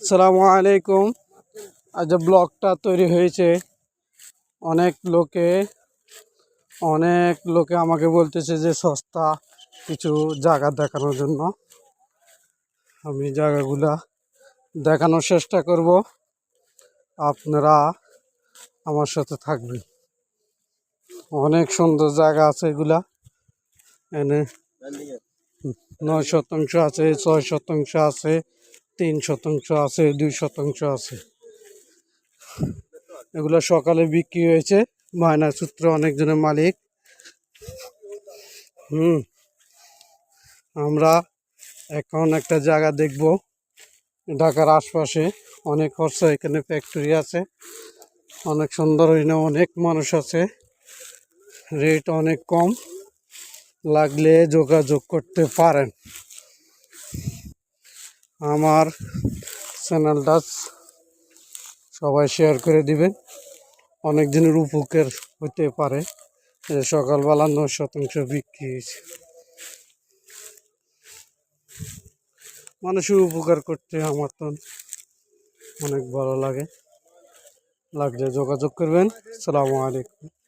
সালামু আলাইকুম। আজ যে ব্লগটা তৈরি হয়েছে অনেক লোকে অনেক লোকে আমাকে বলতেছে যে সস্তা কিছু জায়গা দেখানোর জন্য। আমি জায়গাগুলা দেখানোর চেষ্টা করব। আপনারা আমার সাথে থাকবেন। অনেক সুন্দর জায়গা আছে এগুলা। এনে নয় শতাংশ আছে ছয় শতাংশ আছে। তিন শতাংশ আছে, দুই শতাংশ আছে। এগুলো সকালে বিক্রি হয়েছে, ময়না সূত্র অনেকজনের মালিক। হুম, আমরা এখন একটা জায়গা দেখব, ঢাকার আশপাশে। অনেক খরচা এখানে ফ্যাক্টরি আছে, অনেক সুন্দর এখানে অনেক মানুষ আছে। রেট অনেক কম, লাগলে যোগাযোগ করতে পারেন। আমার চ্যানেলটা সবাই শেয়ার করে দিবেন। অনেক দিনের উপকার হতে পারে। সকালবেলা নয় শতাংশ বিক্রি মানুষের উপকার করতে আমার তো অনেক ভালো লাগে। লাগলে যোগাযোগ করবেন। সালামু আলাইকুম।